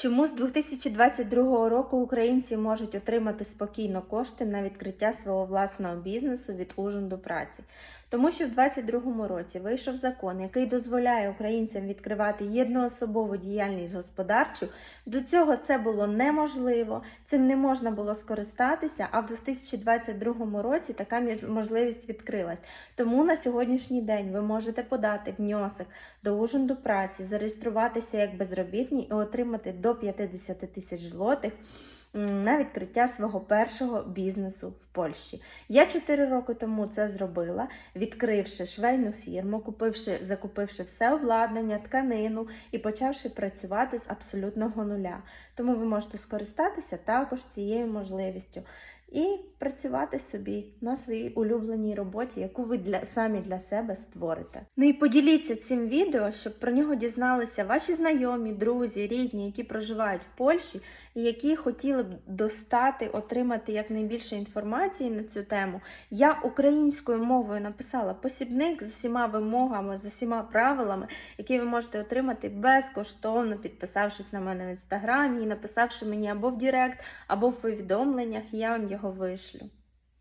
Чому з 2022 року українці можуть отримати спокійно кошти на відкриття свого власного бізнесу від ужин до праці? Тому що в 2022 році вийшов закон, який дозволяє українцям відкривати єдноособову діяльність господарчу. До цього це було неможливо, цим не можна було скористатися. А в 2022 році така можливість відкрилась. Тому на сьогоднішній день ви можете подати внесок до ужин до праці, зареєструватися як безробітні і отримати до 50 тисяч злотих на відкриття свого першого бізнесу в Польщі. Я 4 роки тому це зробила, відкривши швейну фірму, купивши, закупивши все обладнання, тканину і почавши працювати з абсолютного нуля. Тому ви можете скористатися також цією можливістю і працювати собі на своїй улюбленій роботі, яку ви для самі для себе створите. Ну і поділіться цим відео, щоб про нього дізналися ваші знайомі, друзі, рідні, які проживають в Польщі, і які хотіли б достати, отримати якнайбільше інформації на цю тему. Я українською мовою написала посібник з усіма вимогами, з усіма правилами, які ви можете отримати безкоштовно, підписавшись на мене в інстаграмі і написавши мені або в Директ, або в повідомленнях, я вам його вишлю.